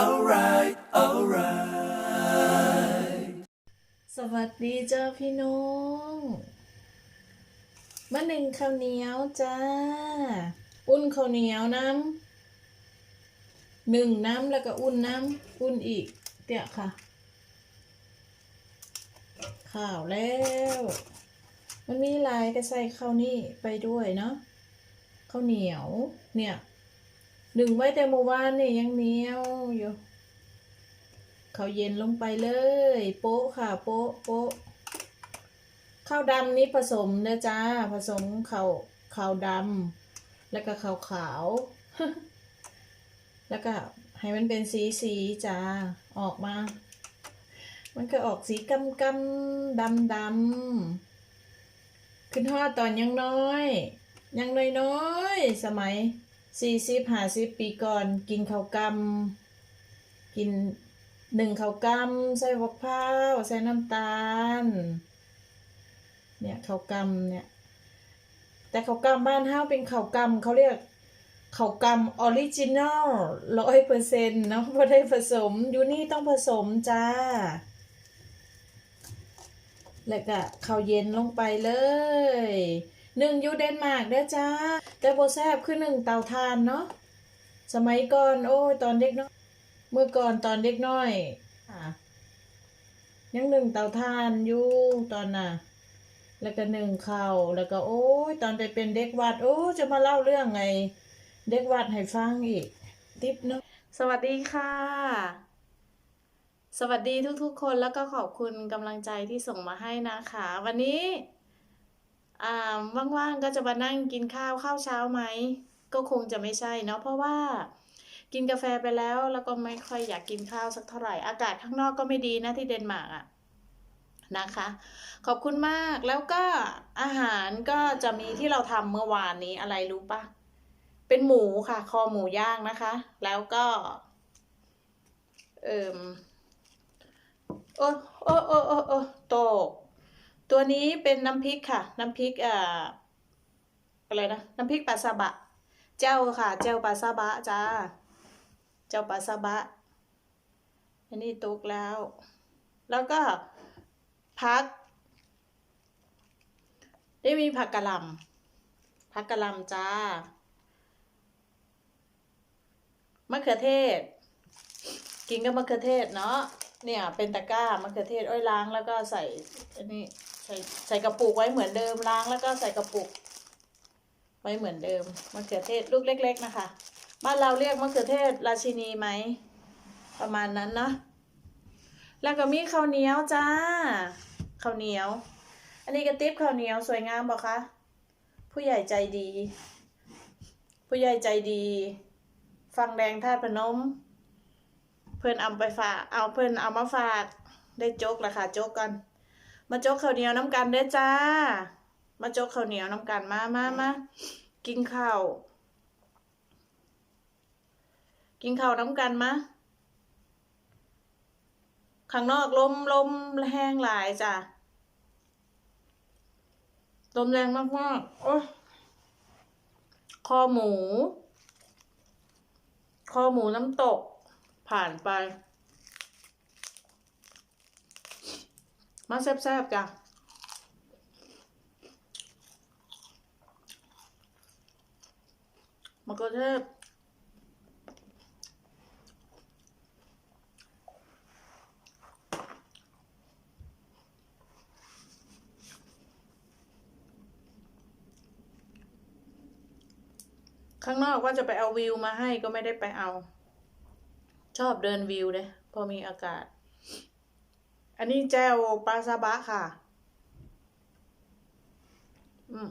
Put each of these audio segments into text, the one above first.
alright, alright. สวัสดีเจ้าพี่น้องมะหนึ่งข้าวเหนียวจ้า อุ่นข้าวเหนียวน้ำหนึ่งน้ำแล้วก็อุ่นน้ำอุ่นอีกเดี๋ยวค่ะ ข้าวแล้ว มันมีลายก็ใส่ข้าวนี่ไปด้วยเนาะข้าวเหนียวเนี่ย หนึ่งไว้แต่เมื่อวานนี่ยังเหนียวอยู่เขาวเย็นลงไปเลย โป๊ะค่ะ โป๊ะโป๊ะข้าวดำนี้ผสมนะจ้าผสมข้าวข้าวดำแล้วก็ข้าวขาว แล้วก็ให้มันเป็นสีสีจ้าออกมา มันก็ออกสีกำกำดำดำขึ้นทอดตอนยังน้อย ยังน้อยน้อยสมัย สี่สิบห้าสิบปีก่อน กินข้าวกำกินหนึ่งข้าวกำใส่ฟักพร้าวใส่น้ำตาล เนี่ยข้าวกำเนี่ย แต่ข้าวกำบ้านเฮาเป็นข้าวกำเขาเรียกข้าวกำออริจินอลร้อยเปอร์เซ็นต์เนาะพอได้ผสมอยู่นี่ต้องผสมจ้า แล้วก็ข้าวเย็นลงไปเลย หนึ่งยูเดนมาร์กเด้อจ้า แต่โบแซบคือหนึ่งเตาถ่านเนาะสมัยก่อนโอ้ยตอนเด็กเนาะเมื่อก่อนตอนเด็กน้อยอยังหนึ่งเตาถ่านอยู่ตอนน่ะ แล้วก็หนึ่งเข้าแล้วก็ โอ้ยตอนไปเป็นเด็กวัด โอ้จะมาเล่าเรื่องไง เด็กวัดให้ฟังอีก ติปเนาะสวัสดีค่ะ สวัสดีทุกๆคนแล้วก็ขอบคุณกำลังใจที่ส่งมาให้นะคะ วันนี้ ว่างๆก็จะมานั่งกินข้าวข้าวเช้าไหมก็คงจะไม่ใช่เนาะเพราะว่ากินกาแฟไปแล้วแล้วก็ไม่ค่อยอยากกินข้าวสักเท่าไหร่อากาศข้างนอกก็ไม่ดีนะที่เดนมาร์กอะนะคะ ขอบคุณมากแล้วก็อาหารก็จะมีที่เราทำเมื่อวานนี้อะไรรู้ปะเป็นหมูค่ะ คอหมูย่างนะคะ แล้วก็เอ่มโอ้โอ้โอ้โอ้โอ้โตก ตัวนี้เป็นน้ำพริกค่ะ น้ำพริกอ่าอะไรนะ น้ำพริกปลาซาบะ เจ้าค่ะ เจ้าปลาซาบะจ้า เจ้าปลาซาบะ อันนี้ตุกแล้ว แล้วก็พัก ได้มีผักกะหล่ำผักกะหล่ำจ้ามะเขือเทศ กินกับมะเขือเทศเนาะเนี่ยเป็นตะกร้ามะเขือเทศอ้อยล้างแล้วก็ใส่อันนี้ ส่ใส่กระปุกไว้เหมือนเดิมล้างแล้วก็ใส่กระปุก ไว้เหมือนเดิมมะเขือเทศลูกเล็ก ๆ นะคะ บ้านเราเรียกมะเขือเทศราชินีไหมประมาณนั้นเนาะแล้วก็มีข้าวเหนียวจ้าข้าวเหนียว อันนี้กระติบข้าวเหนียวสวยงามบอกคะผู้ใหญ่ใจดี ผู้ใหญ่ใจดี ฟังแดงท่าตุพนม เพื่อนเอาไปฝากเอาเพื่อนเอามาฝากได้โจกละค่ะโจกกัน มาโจกข้าวเหนียวน้ำกันเด้จ้า มาโจกข้าวเหนียวน้ำกันมามามากินข้าวกินข้าวน้ำกันมะข้างนอกลมลมแห้งหลายจ้ะลมแรงมากๆโอ้ยคอหมู คอหมูน้ำตกผ่านไป มาแซ่บๆจ้ะมะเขือเทศข้างนอกว่าจะไปเอาวิวมาให้ก็ไม่ได้ไปเอา ชอบเดินวิวเลยพอมีอากาศ อันนี้แจวปลาซาบะค่ะ อืม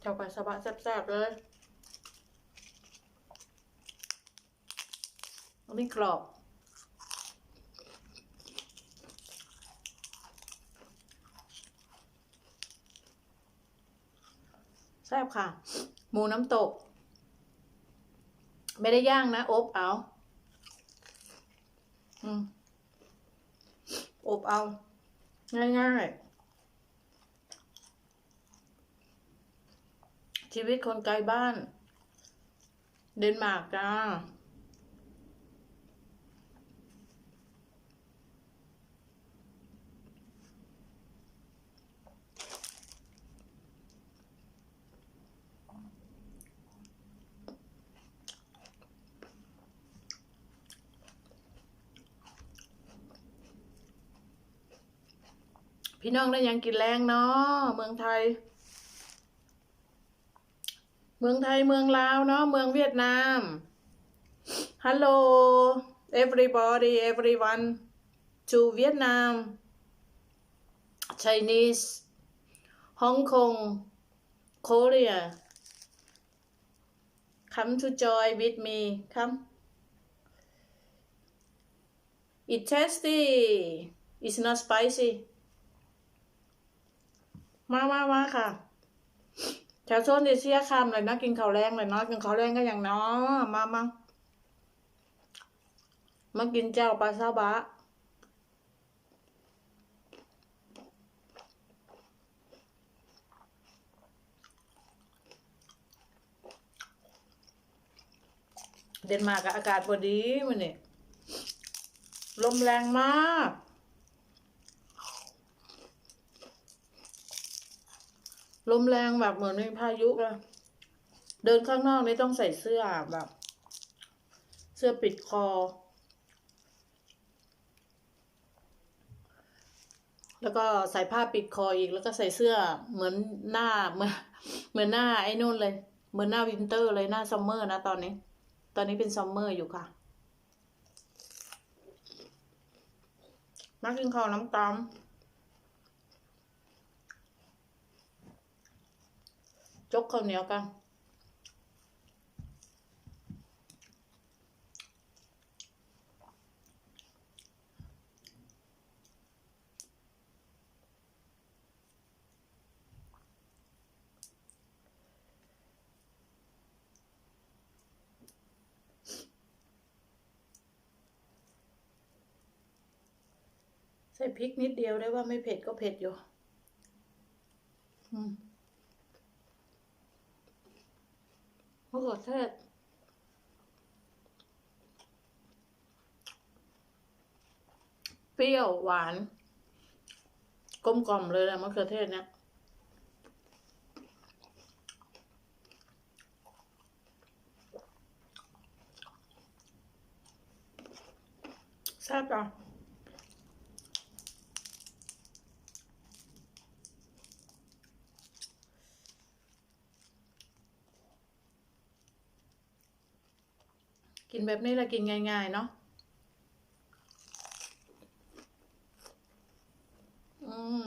แจวปลาซาบะแซ่บๆเลย อันนี้กรอบแซ่บค่ะ หมูน้ำตก ไม่ได้ย่างนะ อบเอา อืมอบเอา ง่ายๆ ชีวิตคนไกลบ้าน เดนมาร์กจ้า พี่น้องได้ยังกินแรงเนาะเมืองไทย เมืองไทยเมืองลาวเนาะเมืองเวียดนามฮัลโหล everybody everyone to Vietnam Chinese Hong Kong Korea come to join with me come it tasty it's not spicy มามามาค่ะแถวโซนเอเชียคำเลยนะกินข้าวแรงเลยเนาะกินข้าวแรงก็อย่างเนาะมามามากินเจ้าปลาซาบะเดนมาร์กอากาศพอดีมันนี่ลมแรงมาก ลมแรงแบบเหมือนมีพายุเลยเดินข้างนอกนี่ต้องใส่เสื้อแบบ เสื้อปิดคอ แล้วก็ใส่ผ้าปิดคออีกแล้วก็ใส่เสื้อเหมือนหน้าเหมือนเหมือนหน้าไอ้นู่นเลย เหมือนหน้าวินเตอร์เลยหน้าซัมเมอร์นะตอนนี้ ตอนนี้เป็นซัมเมอร์อยู่ค่ะมากินข้าวน้ำตาล จกข้าวเหนียวกันใส่พริกนิดเดียวได้ว่าไม่เผ็ดก็เผ็ดอยู่ อืม มะเขือเทศเปรี้ยวหวาน กลมกล่อมเลยแหละมะเขือเทศเนี่ยแซ่บอะ กินแบบนี้แหละกินง่าย ๆ เนาะอืม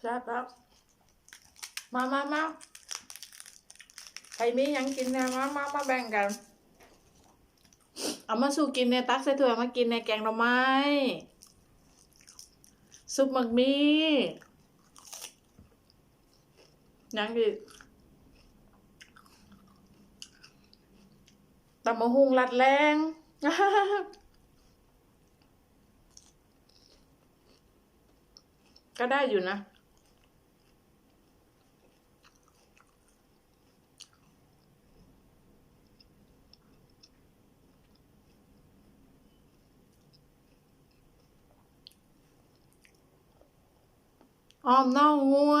แซ่บแล้วมามามาใครมียังกินเนี่ยมามามาแบ่งกัน เอามาสู่กินในตักใส่ถ้วยมากินในแกงหน่อไม้ ซุปหมักมี่ ยังอีกตำมะฮุงรัดแรงก็ได้อยู่นะอ้อมน่องงัว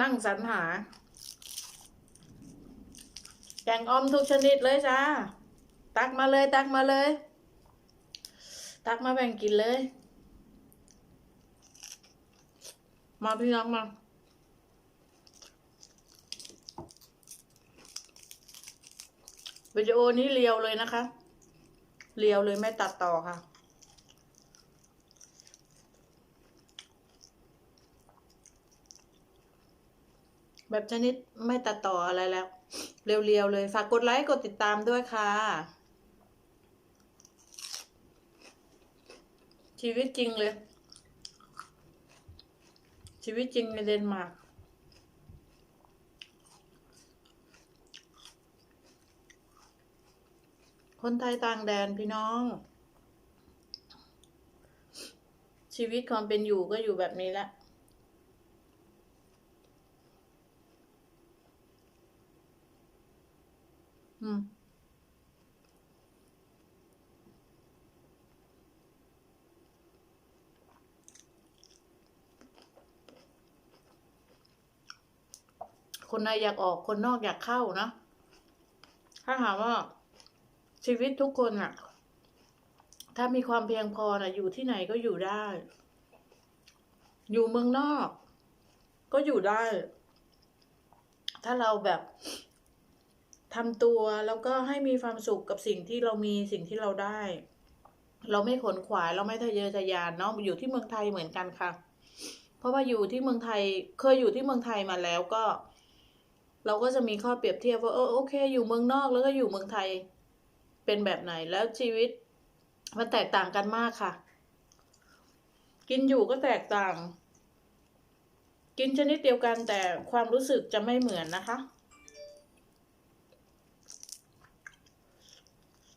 นั่งสรรหา แกงออมทุกชนิดเลยจ้า ตักมาเลย ตักมาเลย ตักมาแบ่งกินเลย มาพี่น้องมาวิดีโอนี้เรียวเลยนะคะ เรียวเลยไม่ตัดต่อค่ะ แบบชนิดไม่ตัดต่ออะไรแล้ว เรียวๆเลย ฝากกดไลค์กดติดตามด้วยค่ะ ชีวิตจริงเลย ชีวิตจริงในเดนมาร์กคคนไทยต่างแดนพี่น้อง ชีวิตความเป็นอยู่ก็อยู่แบบนี้แหละ อืมคนในอยากออกคนนอกอยากเข้านะถ้าถามว่า ชีวิตทุกคนอะถ้ามีความเพียงพอนะอยู่ที่ไหนก็อยู่ได้ อยู่เมืองนอก ก็อยู่ได้ ถ้าเราแบบ ทำตัวแล้วก็ให้มีความสุขกับสิ่งที่เรามีสิ่งที่เราได้ เราไม่ขนขวายเราไม่ทะเยอทะยานเนาะอยู่ที่เมืองไทยเหมือนกันค่ะ เพราะว่าอยู่ที่เมืองไทยเคยอยู่ที่เมืองไทยมาแล้วก็ เราก็จะมีข้อเปรียบเทียบว่าเออโอเค อยู่เมืองนอกแล้วก็อยู่เมืองไทยเป็นแบบไหนแล้วชีวิตมันแตกต่างกันมากค่ะ กินอยู่ก็แตกต่าง กินชนิดเดียวกันแต่ความรู้สึกจะไม่เหมือนนะคะ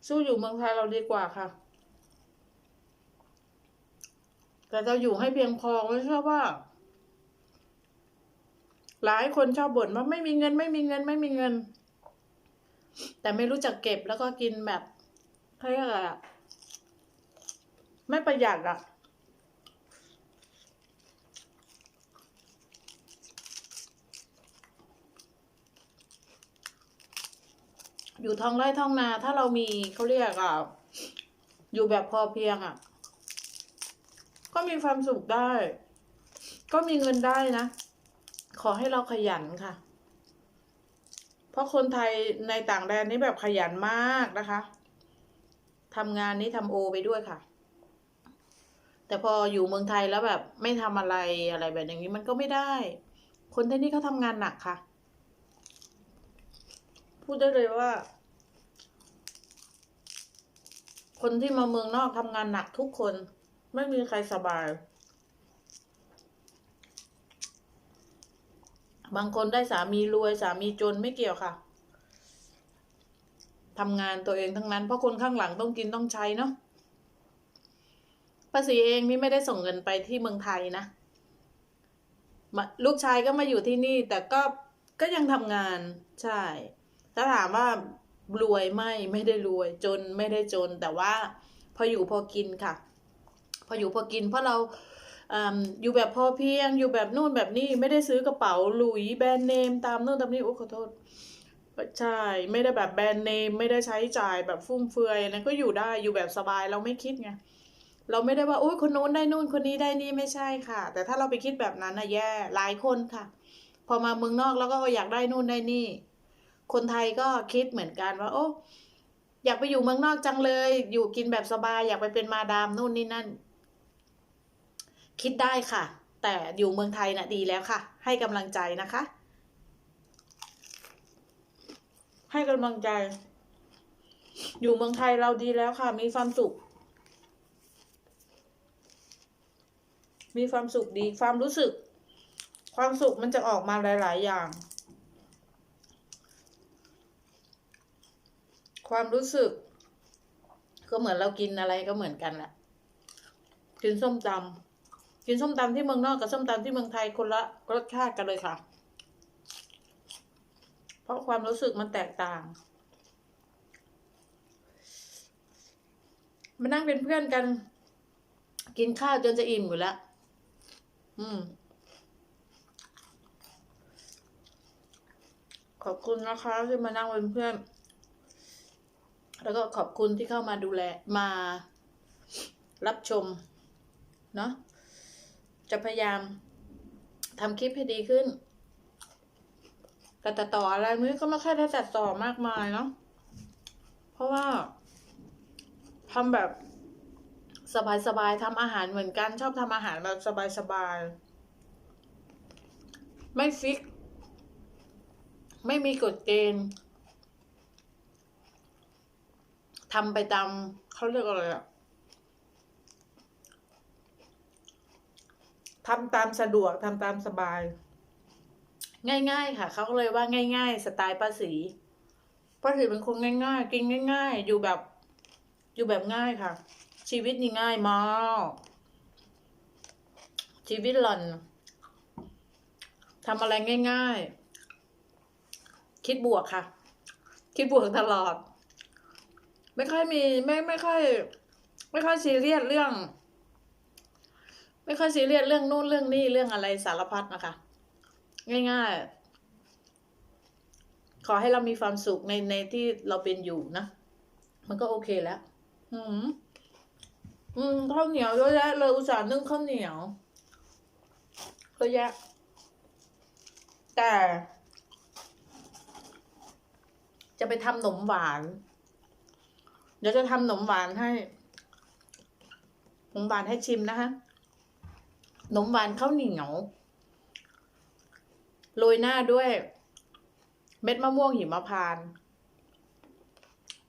สู้อยู่เมืองไทยเราดีกว่าค่ะ แต่เราอยู่ให้เพียงพอไม่ใช่ว่า หลายคนชอบบ่นว่าไม่มีเงินไม่มีเงินไม่มีเงิน แต่ไม่รู้จักเก็บแล้วก็กินแบบเขาเรียกอะไรอะไม่ประหยัดอะ อยู่ท้องไร่ท้องนา ถ้าเรามีเขาเรียกอะอยู่แบบพอเพียงอะ ก็มีความสุขได้ ก็มีเงินได้นะ ขอให้เราขยันค่ะ เพราะคนไทยในต่างแดนนี่แบบขยันมากนะคะทำงานนี้ทำโอไปด้วยค่ะ แต่พออยู่เมืองไทยแล้วแบบไม่ทำอะไรอะไรแบบอย่างนี้มันก็ไม่ได้ คนที่นี่เขาทำงานหนักค่ะ พูดได้เลยว่า คนที่มาเมืองนอกทำงานหนักทุกคน ไม่มีใครสบาย บางคนได้สามีรวยสามีจนไม่เกี่ยวค่ะทำงานตัวเองทั้งนั้น เพราะคนข้างหลังต้องกินต้องใช้เนาะภาษีเองนี่ไม่ได้ส่งเงินไปที่เมืองไทยนะลูกชายก็มาอยู่ที่นี่แต่ก็ก็ยังทำงานใช่ ถ้าถามว่ารวยไม่ไม่ได้รวยจนไม่ได้จน แต่ว่าพออยู่พอกินค่ะ พออยู่พอกินเพราะเราอยู่แบบพอเพียงอยู่แบบนู่นแบบนี่ไม่ได้ซื้อกระเป๋าหลุยแบรนด์เนมตามนู่นตามนี่โอ้ขอโทษใช่ไม่ได้แบบแบรนด์เนมไม่ได้ใช้จ่ายแบบฟุ่มเฟือยนะก็อยู่ได้อยู่แบบสบายเราไม่คิดไงเราไม่ได้ว่าโอ้ยคนโน้นได้นู่นคนนี้ได้นี่ไม่ใช่ค่ะ แต่ถ้าเราไปคิดแบบนั้นนะแย่หลายคนค่ะ พอมาเมืองนอกแล้วก็อยากได้นู่นได้นี่ คนไทยก็คิดเหมือนกันว่า โอ้อยากไปอยู่เมืองนอกจังเลย อยู่กินแบบสบาย อยากไปเป็นมาดามนู่นนี่นั่น คิดได้ค่ะ แต่อยู่เมืองไทยน่ะดีแล้วค่ะ ให้กำลังใจนะคะ ให้กำลังใจ อยู่เมืองไทยเราดีแล้วค่ะ มีความสุข มีความสุขดีความรู้สึก ความสุขมันจะออกมาหลาย ๆ อย่าง ความรู้สึก ก็เหมือนเรากินอะไรก็เหมือนกันแหละกินส้มตำกินส้มตำที่เมืองนอกกับส้มตำที่เมืองไทยคนละรสชาติกันเลยค่ะ เพราะความรู้สึกมันแตกต่างมานั่งเป็นเพื่อนกัน กินข้าวจนจะอิ่มอยู่แล้ว อืม ขอบคุณนะคะที่มานั่งเป็นเพื่อน แล้วก็ขอบคุณที่เข้ามาดูแลมารับชม เนาะจะพยายามทำคลิปให้ดีขึ้น แต่ตัดต่ออะไรมือก็ไม่ค่อยได้ตัดต่อมากมายเนาะเพราะว่าทำแบบสบายๆทำอาหารเหมือนกัน ชอบทำอาหารแบบสบายๆไม่ฟิก ไม่มีกฎเกณฑ์ ทำไปตามเขาเรียกอะไรอะทำตามสะดวกทำตามสบาย ง่าย ๆ ค่ะ เขาก็เลยว่าง่าย ๆ สไตล์ป้าสีป้าสีเป็นคนง่าย ๆ กินง่าย ๆ อยู่แบบ อยู่แบบง่ายค่ะ ชีวิตนี่ง่ายมากชีวิตหล่อนทำอะไรง่าย ๆ คิดบวกค่ะ คิดบวกตลอด ไม่ค่อยมีไม่ไม่ค่อยไม่ค่อยซีเรียสเรื่อง ไม่ค่อยซีเรียสเรื่องนู่นเรื่องนี่เรื่องอะไรสารพัดนะคะ ง่ายๆ ขอให้เรามีความสุขในในที่เราเป็นอยู่นะ มันก็โอเคแล้ว อืมอืมข้าวเหนียวเยอะแยะเลยอุตส่าห์นึ่งข้าวเหนียวเยอะแยะแต่ จะไปทำขนมหวาน เดี๋ยวจะทำขนมหวานให้ขนมหวานให้ชิมนะคะขนมหวานข้าวเหนียวโรยหน้าด้วย เม็ดมะม่วงหิมพานต์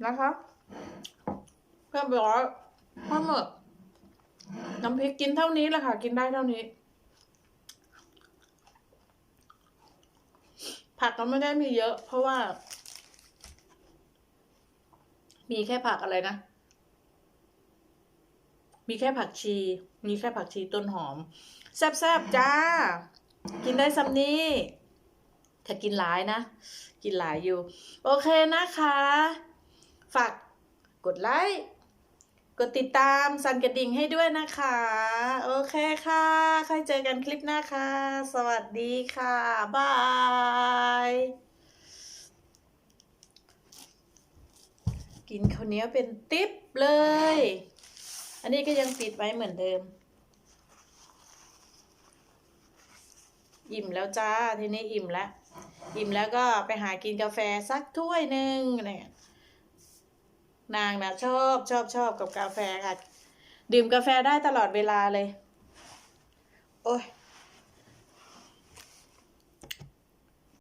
นะคะเรียบร้อยข้าวหมึกน้ำพริกกินเท่านี้แหละค่ะ กินได้เท่านี้ ผักก็ไม่ได้มีเยอะ เพราะว่า มีแค่ผักอะไรนะ มีแค่ผักชี มีแค่ผักชีต้นหอม แซ่บๆจ้า กินได้ซ้ำนี้ถ้ากินหลายนะ กินหลายอยู่ โอเคนะคะ ฝากกดไลค์กดติดตามสั่นกระดิ่งให้ด้วยนะคะ โอเคค่ะ ค่อยเจอกันคลิปหน้าค่ะ สวัสดีค่ะ บาย กินข้าวเหนียวเป็นติ๊บเลย อันนี้ก็ยังปิดไว้เหมือนเดิม อิ่มแล้วจ้า ทีนี้อิ่มแล้ว อิ่มแล้วก็ไปหากินกาแฟสักถ้วยหนึ่งเนี่ยนางนะชอบชอบชอบกับกาแฟค่ะ ดื่มกาแฟได้ตลอดเวลาเลย โอ้ย